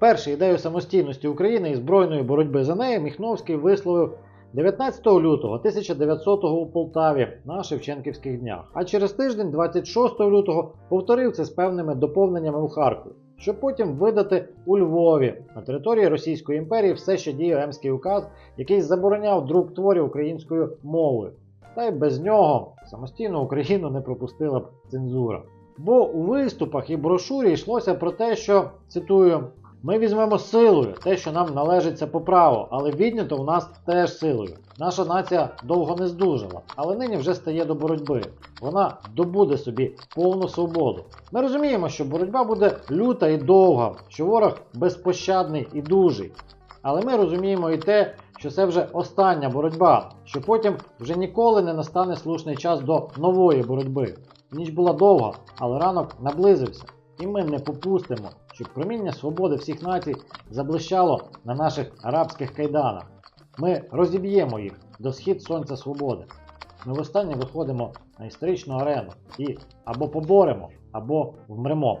Вперше ідею самостійності України і збройної боротьби за неї Міхновський висловив 19 лютого 1900 у Полтаві на Шевченківських днях. А через тиждень, 26 лютого, повторив це з певними доповненнями у Харкові, щоб потім видати у Львові на території Російської імперії все ще діє Емський указ, який забороняв друк творів українською мовою. Та й без нього самостійну Україну не пропустила б цензура. Бо у виступах і брошурі йшлося про те, що цитую. Ми візьмемо силою те, що нам належиться по праву, але віднято у нас теж силою. Наша нація довго не здужала, але нині вже стає до боротьби. Вона добуде собі повну свободу. Ми розуміємо, що боротьба буде люта і довга, що ворог безпощадний і дужий. Але ми розуміємо і те, що це вже остання боротьба, що потім вже ніколи не настане слушний час до нової боротьби. Ніч була довга, але ранок наблизився, і ми не попустимо, щоб проміння свободи всіх націй заблищало на наших арабських кайданах. Ми розіб'ємо їх до схід сонця свободи. Ми востаннє виходимо на історичну арену і або поборемо, або вмремо.